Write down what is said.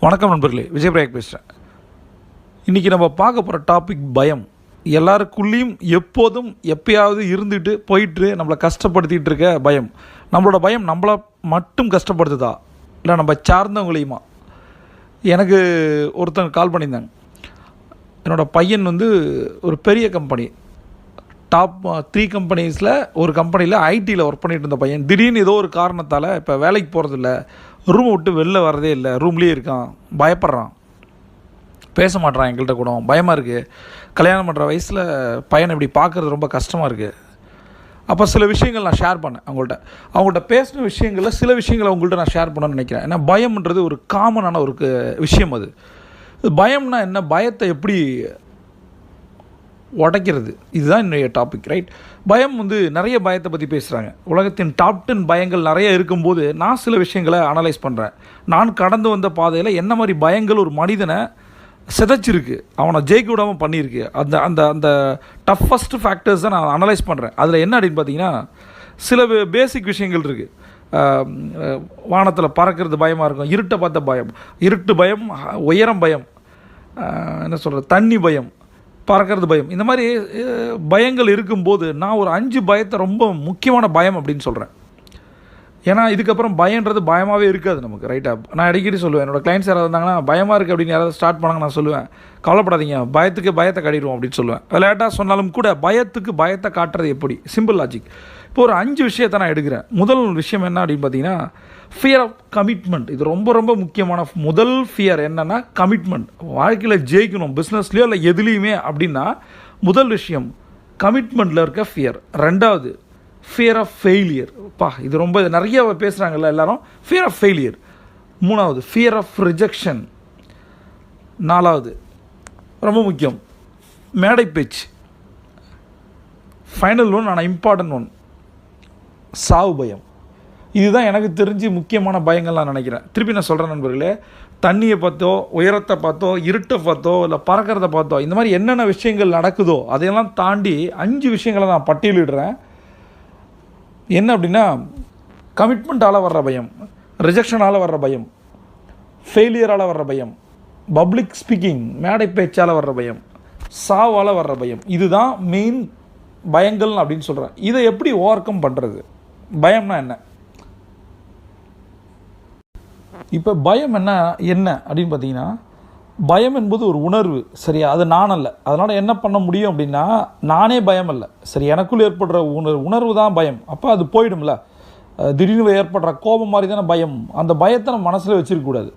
வணக்கம் நண்பர்களே விஜய் பிரயாக் பேசுகிறேன் இன்றைக்கி நம்ம பார்க்க போகிற டாபிக் பயம். எல்லாருக்குள்ளேயும் எப்போதும் எப்பயாவது இருந்துட்டு போயிட்டு நம்மளை கஷ்டப்படுத்திகிட்டு இருக்க பயம். நம்மளோட பயம் நம்மளை மட்டும் கஷ்டப்படுத்துதா? இல்லை நம்ம சார்ந்தவங்களையுமா? எனக்கு ஒருத்தங்க கால் பண்ணியிருந்தாங்க. என்னோடய பையன் வந்து ஒரு பெரிய கம்பெனி டாப் த்ரீ கம்பெனிஸில் ஒரு கம்பெனியில் ஐடியில் ஒர்க் பண்ணிகிட்டு இருந்த பையன். திடீர்னு ஏதோ ஒரு காரணத்தால் இப்போ வேலைக்கு போகிறதில்ல ரூமை விட்டு வெளில வரதே இல்லை. ரூம்லேயே இருக்கான். பயப்படுறான். பேச மாட்றான் எங்கள்கிட்ட கூட. பயமாக இருக்குது கல்யாணம் பண்ணுற வயசில் பையனை இப்படி பார்க்குறது ரொம்ப கஷ்டமாக இருக்குது அப்போ சில விஷயங்கள் நான் ஷேர் பண்ணேன் அவங்கள்ட்ட. அவங்கள்ட்ட பேசின விஷயங்களில் சில விஷயங்களை அவங்கள்ட்ட நான் ஷேர் பண்ணணும்னு நினைக்கிறேன். ஏன்னா பயம்ன்றது ஒரு காமனான ஒரு விஷயம் அது. பயம்னா என்ன? பயத்தை எப்படி உடைக்கிறது. இதுதான் என்னுடைய டாபிக் ரைட் பயம் வந்து நிறைய பயத்தை பற்றி பேசுகிறாங்க உலகத்தின் டாப் டென் பயங்கள் நிறைய இருக்கும்போது நான் சில விஷயங்களை அனலைஸ் பண்ணுறேன் நான் கடந்து வந்த பாதையில் என்ன மாதிரி பயங்கள் ஒரு மனிதனை சிதைச்சிருக்கு அவனை ஜெயிக்க விடாமல் பண்ணியிருக்கு. அந்த அந்த அந்த டஃபஸ்ட் ஃபேக்டர்ஸை நான் அனலைஸ் பண்ணுறேன் அதில் என்ன அப்படின்னு பார்த்தீங்கன்னா சில பேசிக் விஷயங்கள் இருக்குது வானத்தில் பறக்கிறது பயமாக இருக்கும் இருட்டை பார்த்த பயம். இருட்டு பயம் உயரம் பயம். என்ன சொல்கிறது தண்ணி பயம். பறக்கிறது பயம். இந்த மாதிரி பயங்கள் இருக்கும்போது நான் ஒரு அஞ்சு பயத்தை ரொம்ப முக்கியமான பயம் அப்படின்னு சொல்கிறேன் ஏன்னா இதுக்கப்புறம் பயன்றது பயமாகவே இருக்காது நமக்கு ரைட்டாக நான் அடிக்கடி சொல்லுவேன் என்னோட கிளைண்ட்ஸ் யாராவது இருந்தாங்கன்னா பயமாக இருக்குது அப்படின்னு யாராவது ஸ்டார்ட் பண்ணாங்க நான் சொல்லுவேன் கவலைப்படாதீங்க பயத்துக்கு பயத்தை காட்டிடுவோம் அப்படின்னு சொல்லுவேன். விளையாட்டாக சொன்னாலும் கூட பயத்துக்கு பயத்தை காட்டுறது எப்படி? சிம்பிள் லாஜிக் இப்போ ஒரு அஞ்சு விஷயத்தை நான் எடுக்கிறேன். முதல் விஷயம் என்ன அப்படின்னு பார்த்தீங்கன்னா ஃபியர் ஆஃப் கமிட்மெண்ட் இது ரொம்ப ரொம்ப முக்கியமான முதல் ஃபியர் என்னென்னா கமிட்மெண்ட் வாழ்க்கையில் ஜெயிக்கணும் பிஸ்னஸ்லையோ இல்லை எதுலேயுமே அப்படின்னா முதல் விஷயம் கமிட்மெண்ட்டில் இருக்க ஃபியர் ரெண்டாவது ஃபியர் ஆஃப் ஃபெயிலியர் பா இது ரொம்ப நிறைய பேசுகிறாங்கல்ல எல்லாரும் ஃபியர் ஆஃப் ஃபெயிலியர் மூணாவது ஃபியர் ஆஃப் ரிஜெக்ஷன் நாலாவது ரொம்ப முக்கியம் மேடை பேச்சு. ஃபைனல் ஒன் ஆனால் இம்பார்ட்டன்ட் ஒன் சாவு பயம். இதுதான் எனக்கு தெரிஞ்சு முக்கியமான பயங்கள் நான் நினைக்கிறேன். திருப்பி நான் சொல்கிறேன் நண்பர்களே தண்ணியை பார்த்தோ உயரத்தை பார்த்தோ இருட்டை பார்த்தோ இல்லை பறக்கிறத பார்த்தோ இந்த மாதிரி என்னென்ன விஷயங்கள் நடக்குதோ அதையெல்லாம் தாண்டி அஞ்சு விஷயங்களை நான் பட்டியலிடுறேன். என்ன அப்படின்னா கமிட்மெண்ட்டால் வர்ற பயம் ரிஜெக்ஷனால் வர்ற பயம் ஃபெயிலியரால் வர்ற பயம் பப்ளிக் ஸ்பீக்கிங் மேடை பேச்சால் வர்ற பயம் சாவால் வர்ற பயம். இதுதான் மெயின் பயங்கள் அப்படின்னு சொல்கிறேன் இதை எப்படி ஓவர் கம் பண்ணுறது பயம்னா என்ன? இப்போ பயம் என்ன என்ன அப்படின்னு பார்த்தீங்கன்னா பயம் என்பது ஒரு உணர்வு சரியா? அது நான் அல்ல. அதனால் என்ன பண்ண முடியும் அப்படின்னா நானே பயம் அல்ல. சரி எனக்குள் ஏற்படுற உணர்வு உணர்வு தான் பயம். அப்போ அது போயிடும்ல. திடீர்னு ஏற்படுற கோபம் மாதிரி தானே பயம். அந்த பயத்தை நம்ம மனசில் வச்சிருக்கக்கூடாது